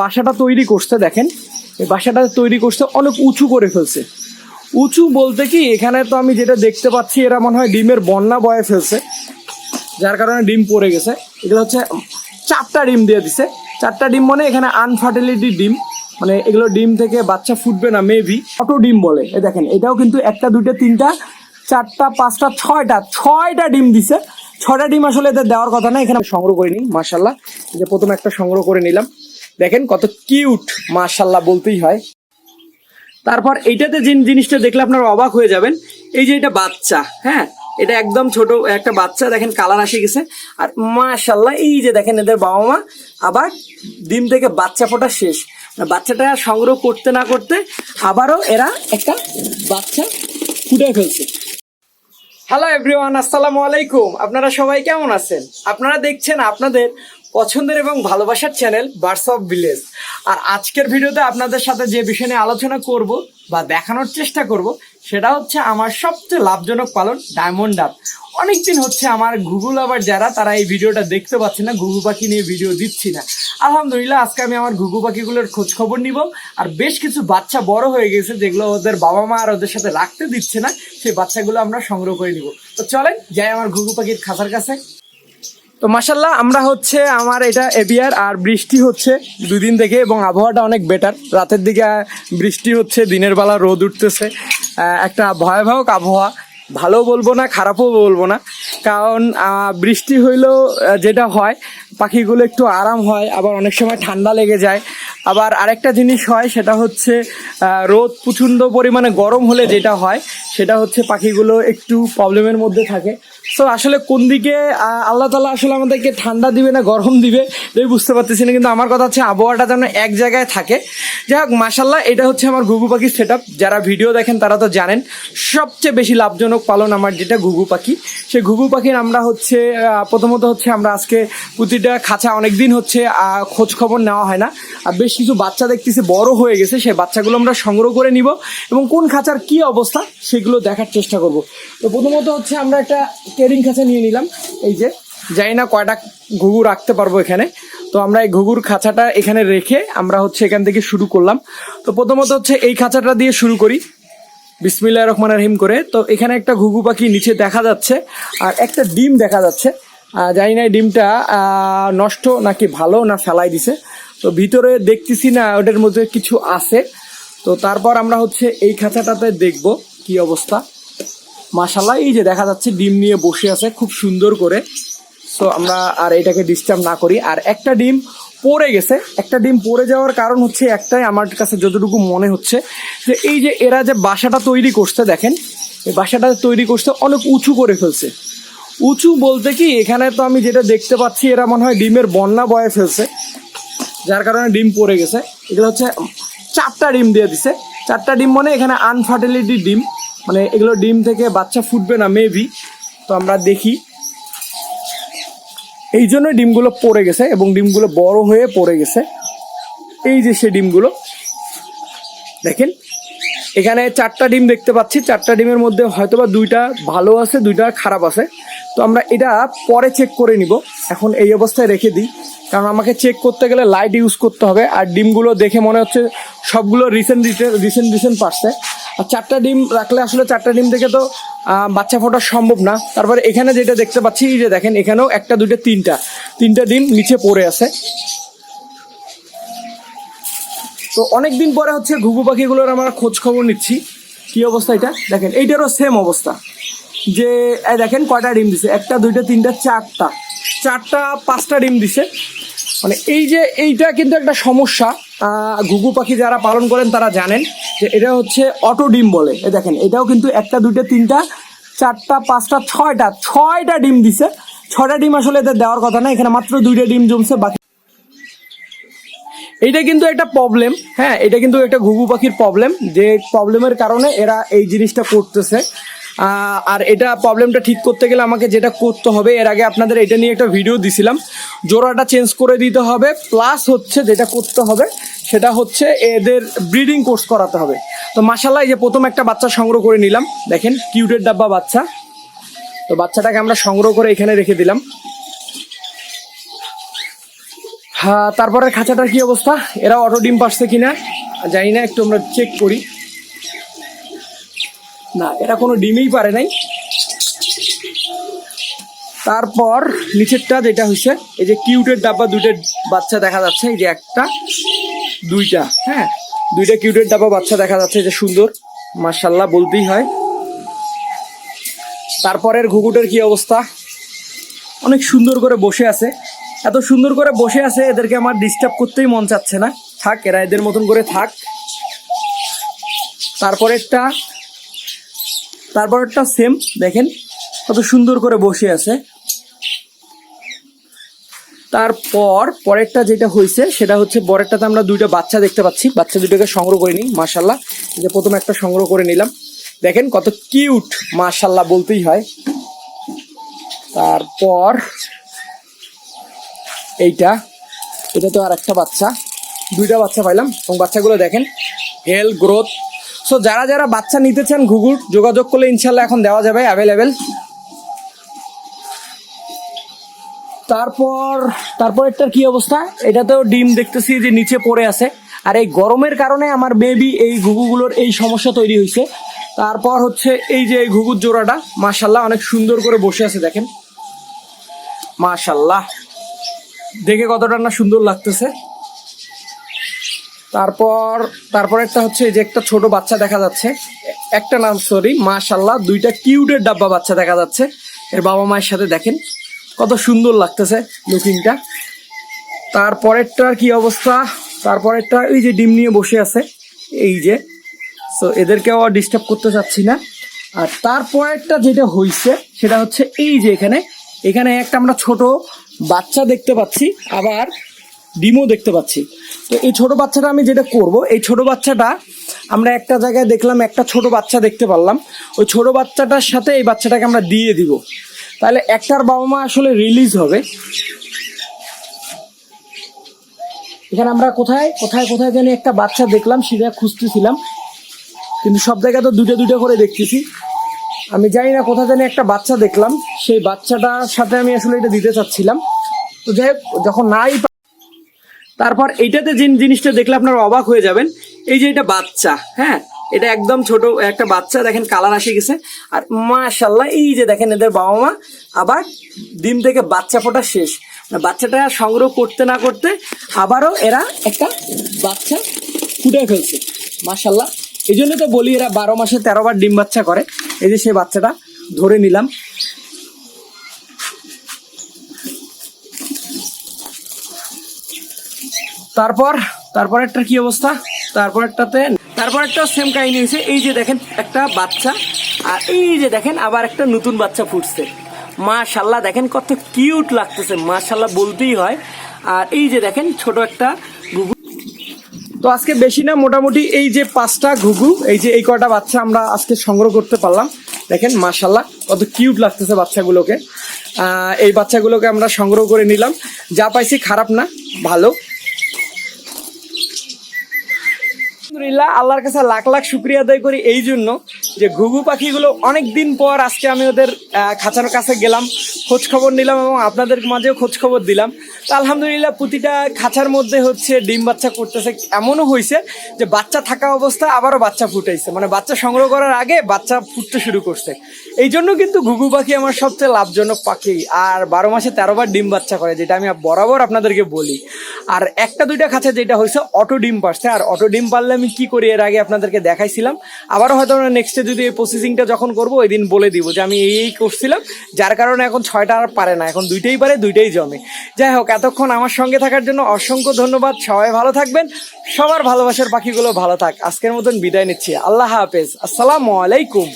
বাসাটা তৈরি করছে, দেখেন। এই বাসাটা তৈরি করছে, অনেক উঁচু করে ফেলছে। উঁচু বলতে কি, এখানে তো আমি যেটা দেখতে পাচ্ছি, এরা মনে হয় ডিমের বন্যা বয়ে ফেলছে। যার কারণে ডিম পড়ে গেছে। এগুলো হচ্ছে চারটা ডিম দিয়ে দিছে। চারটা ডিম মানে এখানে আনফার্টিলিটি ডিম। মানে এগুলো ডিম থেকে বাচ্চা ফুটবে না মেবি অটো ডিম বলে। এ দেখেন, এটাও কিন্তু একটা, দুইটা, তিনটা, চারটা, পাঁচটা, ছয়টা ছয়টা ডিম দিছে। ছয়টা ডিম আসলে এদের দেওয়ার কথা না, এখানে সংগ্রহ করে নিই মার্শাল্লাহ যে প্রথমে একটা সংগ্রহ করে নিলাম। দেখেন কত কিউট মার্শাল্লাহ বলতেই হয়। তারপর এইটাতে যে জিনিসটা দেখলে আপনারা অবাক হয়ে যাবেন, এই যে এটা বাচ্চা হ্যাঁ? এটা একদম ছোট একটা বাচ্চা, দেখেন কালার আসে গেছে। আর মাশাল্লাহ এই যে দেখেন এদের বাবা মা, আবার ডিম থেকে বাচ্চা ফোটা শেষ। মানে বাচ্চাটা সংগ্রহ করতে না করতে আবারও এরা একটা বাচ্চা ফুটে ফেলছে। হ্যালো এভরিওয়ান আসসালামু আলাইকুম। আপনারা সবাই কেমন আছেন? আপনারা দেখছেন আপনাদের পছন্দের এবং ভালোবাসার চ্যানেল বার্স অফ ভিলেজ আর আজকের ভিডিওতে আপনাদের সাথে যে বিষয় নিয়ে আলোচনা করব বা দেখানোর চেষ্টা করব, সেটা হচ্ছে আমার সবচেয়ে লাভজনক পালন ডায়মন্ড ডাব অনেকদিন হচ্ছে আমার গুগল আবার যারা, তারা এই ভিডিওটা দেখতে পাচ্ছে না ঘুঘু পাখি নিয়ে ভিডিও দিচ্ছি না। আলহামদুলিল্লাহ, আজকে আমি আমার ঘুঘু পাখিগুলোর খোঁজ খবর নিব। আর বেশ কিছু বাচ্চা বড় হয়ে গেছে, যেগুলো ওদের বাবা মা আর ওদের সাথে রাখতে দিচ্ছে না, সেই বাচ্চাগুলো আমরা সংগ্রহ করে নিব। তো চলেন, যাই আমার ঘুঘু পাখির খাঁচার কাছে। তো মাসাল্লাহ আমরা হচ্ছে আমার এটা এবিআর আর বৃষ্টি হচ্ছে দুদিন থেকে এবং আবহাওয়াটা অনেক বেটার রাতের দিকে বৃষ্টি হচ্ছে, দিনের বেলা রোদ উঠতেছে। একটা ভয়াবহ আবহাওয়া। ভালো বলব না, খারাপও বলব না। কারণ বৃষ্টি হইলেও যেটা হয়, পাখিগুলো একটু আরাম হয়, আবার অনেক সময় ঠান্ডা লেগে যায়। আবার আরেকটা জিনিস হয়, সেটা হচ্ছে রোদ প্রচণ্ড পরিমাণে গরম হলে যেটা হয়, সেটা হচ্ছে পাখিগুলো একটু প্রবলেমের মধ্যে থাকে। সো আসলে কোন দিকে আল্লাহ তালা আসলে আমাদেরকে ঠান্ডা দিবে না, গরম দিবে, এই বুঝতে পারতেছি না। কিন্তু আমার কথা হচ্ছে, আবহাওয়াটা যেন এক জায়গায় থাকে। যাই হোক মাসাল্লাহ এটা হচ্ছে আমার ঘুঘু পাখির সেট যারা ভিডিও দেখেন, তারা তো জানেন, সবচেয়ে বেশি লাভজনক পালন আমার যেটা ঘুঘু পাখি। সেই ঘুঘু পাখির আমরা হচ্ছে প্রথমত হচ্ছে আমরা আজকে প্রতিটা খাঁচা অনেক দিন হচ্ছে খোঁজ খবর নেওয়া হয় না। আর বেশ কিছু বাচ্চা দেখতেছি, বড় হয়ে গেছে। সেই বাচ্চাগুলো আমরা সংগ্রহ করে নিব। এবং কোন খাঁচার কি অবস্থা, সেগুলো দেখার চেষ্টা করব। তো প্রথমত হচ্ছে আমরা একটা কেরিং খাঁচা নিয়ে নিলাম। এই যে, জানি না কয়টা ঘুঘু রাখতে পারব এখানে। তো আমরা এই ঘুঘুর খাঁচাটা এখানে রেখে আমরা হচ্ছে এখান থেকে শুরু করলাম। তো প্রথমত হচ্ছে এই খাঁচাটা দিয়ে শুরু করি। বিসমিল্লাহ রহমান রহিম করে। তো এখানে একটা ঘুঘু পাখি নিচে দেখা যাচ্ছে, আর একটা ডিম দেখা যাচ্ছে। জানি না ডিমটা নষ্ট নাকি ভালো না ফেলাই দিছে। তো ভিতরে দেখতেছি না, ওটার মধ্যে কিছু আছে। তো তারপর আমরা হচ্ছে এই খাঁচাটাতে দেখব কি অবস্থা। মাশাল্লাহ এই যে দেখা যাচ্ছে ডিম নিয়ে বসে আছে খুব সুন্দর করে। সো আমরা আর এটাকে ডিস্টার্ব না করি। আর একটা ডিম পড়ে গেছে। একটা ডিম পড়ে যাওয়ার কারণ হচ্ছে একটাই, আমার কাছে যতটুকু মনে হচ্ছে যে এই যে এরা যে বাসাটা তৈরি করছে, দেখেন, এই বাসাটা তৈরি করছে অনেক উঁচু করে ফেলছে। উঁচু বলতে কি, এখানে তো আমি যেটা দেখতে পাচ্ছি, এরা মনে হয় ডিমের বন্যা বয়ে ফেলছে। যার কারণে ডিম পড়ে গেছে। এগুলো হচ্ছে চারটা ডিম দিয়ে দিছে। চারটা ডিম মানে এখানে আনফার্টিলিটি ডিম। মানে এগুলো ডিম থেকে বাচ্চা ফুটবে না মেবি তো আমরা দেখি। এই জন্য ডিমগুলো পড়ে গেছে এবং ডিমগুলো বড় হয়ে পড়ে গেছে। এই যে সে ডিমগুলো, দেখেন। এখানে চারটা ডিম দেখতে পাচ্ছি। চারটা ডিমের মধ্যে হয়তোবা দুইটা ভালো আছে, দুইটা খারাপ আছে। তো আমরা এটা পরে চেক করে নিব। এখন এই অবস্থায় রেখে দিই। কারণ আমাকে চেক করতে গেলে লাইট ইউজ করতে হবে। আর ডিমগুলো দেখে মনে হচ্ছে সবগুলো রিসেন্ট রিসেন্ট রিসেন্ট পারছে। আর চারটা ডিম রাখলে আসলে চারটা ডিম থেকে তো বাচ্চা ফোটা সম্ভব না। তারপরে এখানে যেটা দেখতে পাচ্ছি যে দেখেন, এখানেও একটা, দুইটা, তিনটা। তিনটা ডিম নিচে পড়ে আছে। তো অনেক দিন পরে হচ্ছে ঘুঘু পাখিগুলোর আমরা খোঁজ খবর নিচ্ছি। কি অবস্থা এটা? দেখেন, এইটারও সেম অবস্থা। যে দেখেন, কয়টা ডিম দিছে? একটা, দুইটা, তিনটা, চারটা। চারটা, পাঁচটা ডিম দিছে। মানে এই যে, এইটা কিন্তু একটা সমস্যা। ঘুঘু পাখি যারা পালন করেন, তারা জানেন। এটা হচ্ছে অটো ডিম বলে। এ দেখেন, এটাও কিন্তু একটা, দুইটা, তিনটা, চারটা, পাঁচটা, ছয়টা ছয়টা ডিম দিছে। ছয়টা ডিম আসলে এদের দেওয়ার কথা না, এখানে মাত্র দুইটা ডিম জমছে, বাকি এটা কিন্তু একটা প্রবলেম হ্যাঁ এটা কিন্তু একটা ঘুঘু পাখির প্রবলেম যে প্রবলেমের কারণে এরা এই জিনিসটা করতেছে। আর এটা প্রবলেমটা ঠিক করতে গেলে আমাকে যেটা করতে হবে, এর আগে আপনাদের এটা নিয়ে একটা ভিডিও দিছিলাম। জোড়াটা চেঞ্জ করে দিতে হবে প্লাস হচ্ছে যেটা করতে হবে, সেটা হচ্ছে এদের ব্রিডিং কোর্স করাতে হবে। তো মাসাল্লাহ এই যে প্রথম একটা বাচ্চা সংগ্রহ করে নিলাম। দেখেন কিউটের ডাব্বা বাচ্চা। তো বাচ্চাটাকে আমরা সংগ্রহ করে এখানে রেখে দিলাম। হ্যাঁ তারপরে খাঁচাটার কি অবস্থা? এরা অটো ডিম পারছে কিনা? জানি না, একটু আমরা চেক করি। না, এটা কোনো ডিমেই পারে নাই। তারপর নিচেরটা যেটা হয়েছে এই যে কিউটের ডাব্বা দুইটা বাচ্চা দেখা যাচ্ছে, এই যে একটা, দুইটা হ্যাঁ দুইটা কিউটের ডাব্বা বাচ্চা দেখা যাচ্ছে যে সুন্দর মার্শাল্লাহ বলতেই হয়। তারপরের ঘুঘুটের কি অবস্থা? অনেক সুন্দর করে বসে আছে। এত সুন্দর করে বসে আছে, এদেরকে আমার ডিস্টার্ব করতেই মন চাচ্ছে না। থাক, এরা এদের মতন করে থাক। তারপরেরটা তারপরেরটা সেম দেখেন, কত সুন্দর করে বসে আছে। তারপর পরেরটা যেটা হয়েছে, সেটা হচ্ছে পরেরটাতে আমরা দুইটা বাচ্চা দেখতে পাচ্ছি। বাচ্চা দুটোকে সংগ্রহ করে নিই মার্শাল্লাহ যে প্রথমে একটা সংগ্রহ করে নিলাম। দেখেন কত কিউট মার্শাল্লাহ বলতেই হয়। তারপর এইটা, এটা তো আর একটা বাচ্চা। দুইটা বাচ্চা পাইলাম। এবং বাচ্চাগুলো দেখেন হেলথ গ্রোথ সো যারা যারা বাচ্চা নিতে চান ঘুঘুর, যোগাযোগ করলে ইনশাল্লাহ এখন দেওয়া যাবে অ্যাভেলেবেল তারপর তারপর এটার কি অবস্থা? এটাতেও ডিম দেখতেছি যে নিচে পড়ে আছে। আর এই গরমের কারণে আমার বেবি এই ঘুঘুগুলোর এই সমস্যা তৈরি হয়েছে। তারপর হচ্ছে এই যে এই ঘুঘুর জোড়াটা মাশাল্লাহ অনেক সুন্দর করে বসে আছে, দেখেন। মাশাল্লাহ দেখে কতটা না সুন্দর লাগতেছে। তারপর তারপর একটা হচ্ছে যে একটা ছোট বাচ্চা দেখা যাচ্ছে। একটা নাম সরি মাশাল্লাহ দুইটা কিউটের ডাব্বা বাচ্চা দেখা যাচ্ছে। এর বাবা মায়ের সাথে দেখেন, কত সুন্দর লাগতেছে লুকিংটা। তারপরেরটার কি অবস্থা? তারপরেরটা এই যে ডিম নিয়ে বসে আছে, এই যে। সো এদেরকেও ডিস্টার্ব করতে চাচ্ছি না। আর তারপরেরটা যেটা হইছে, সেটা হচ্ছে এই যে এখানে। এখানে একটা আমরা ছোট বাচ্চা দেখতে পাচ্ছি, আবার ডিমও দেখতে পাচ্ছি। তো এই ছোট বাচ্চাটা আমি যেটা করব, এই ছোট বাচ্চাটা আমরা একটা জায়গায় দেখলাম, একটা ছোট বাচ্চা দেখতে পারলাম। ওই ছোট বাচ্চাটার সাথে এই বাচ্চাটাকে আমরা দিয়ে দিব। তাহলে একটার বাবা মা আসলে রিলিজ হবে। এখানে আমরা কোথায় কোথায় কোথায় জানি একটা বাচ্চা দেখলাম, সেটা খুঁজতেছিলাম। কিন্তু সব জায়গায় তো দুটো দুটো করে দেখতেছি। আমি জানি না কোথায় জানি একটা বাচ্চা দেখলাম। সেই বাচ্চাটার সাথে আমি আসলে এটা দিতে চাচ্ছিলাম। তো যাই যখন নাই তারপর এইটাতে যে জিনিসটা দেখলে আপনারা অবাক হয়ে যাবেন, এই যে এটা বাচ্চা হ্যাঁ? এটা একদম ছোট একটা বাচ্চা, দেখেন কালার আসে গেছে। আর মাশাল্লাহ এই যে দেখেন এদের বাবা মা, আবার ডিম থেকে বাচ্চা ফোটা শেষ। মানে বাচ্চাটা সংগ্রহ করতে না করতে আবারও এরা একটা বাচ্চা ফুটে ফেলছে। মাশাল্লাহ এই জন্য তো বলি এরা বারো মাসে তেরো বার ডিম বাচ্চা করে। এই যে সেই বাচ্চাটা ধরে নিলাম। তারপর তারপর একটা কি অবস্থা? তারপর একটাতে, তারপর একটা সেম কাহিনী হয়েছে। এই যে দেখেন, একটা বাচ্চা, আর এই যে দেখেন, আবার একটা নতুন বাচ্চা ফুটছে। মাশাল্লাহ দেখেন কত কিউট লাগতেছে। মাশাল্লাহ বলতেই হয়। আর এই যে দেখেন, ছোট একটা ঘুঘু। তো আজকে বেশি না, মোটামুটি এই যে পাঁচটা ঘুঘু, এই যে এই কটা বাচ্চা আমরা আজকে সংগ্রহ করতে পারলাম। দেখেন মাশাল্লাহ কত কিউট লাগতেছে বাচ্চাগুলোকে। এই বাচ্চাগুলোকে আমরা সংগ্রহ করে নিলাম। যা পাইছি খারাপ না, ভালো। আলহামদুলিল্লাহ, আল্লাহর কাছে লাখ লাখ শুক্রিয়া আদায় করি এই জন্য যে ঘুঘু পাখিগুলো অনেক দিন পর আজকে আমি ওদের খাঁচার কাছে গেলাম খোঁজ খবর নিলাম এবং আপনাদের মাঝেও খোঁজ খবর দিলাম। তো আলহামদুলিল্লাহ প্রতিটা খাঁচার মধ্যে হচ্ছে ডিম বাচ্চা করতেছে। এমনও হয়েছে যে বাচ্চা থাকা অবস্থা আবারও বাচ্চা ফুটাইছে। মানে বাচ্চা সংগ্রহ করার আগে বাচ্চা ফুটতে শুরু করছে। এই জন্য কিন্তু ঘুঘু পাখি আমার সবচেয়ে লাভজনক পাখি। আর বারো মাসে তেরোবার ডিম বাচ্চা করে, যেটা আমি বরাবর আপনাদেরকে বলি। আর একটা দুইটা খাঁচা যেটা হয়েছে, অটো ডিম পারছে। আর অটো ডিম পারলে আমি কি করি এর আগে আপনাদেরকে দেখাইছিলাম। আবারও হয়তো আমরা নেক্সটে যদি এই প্রসেসিংটা যখন করব, ওই দিন বলে দিব যে আমি এই করছিলাম। যার কারণে এখন ছয়টা আর পারে না, এখন দুইটাই পারে, দুইটাই জমে। যাই হোক, এতক্ষণ আমার সঙ্গে থাকার জন্য অসংখ্য ধন্যবাদ। সবাই ভালো থাকবেন, সবার ভালোবাসার পাখিগুলো ভালো থাক। আজকের মতন বিদায় নিচ্ছি। আল্লাহ হাফেজ। আসসালামু আলাইকুম।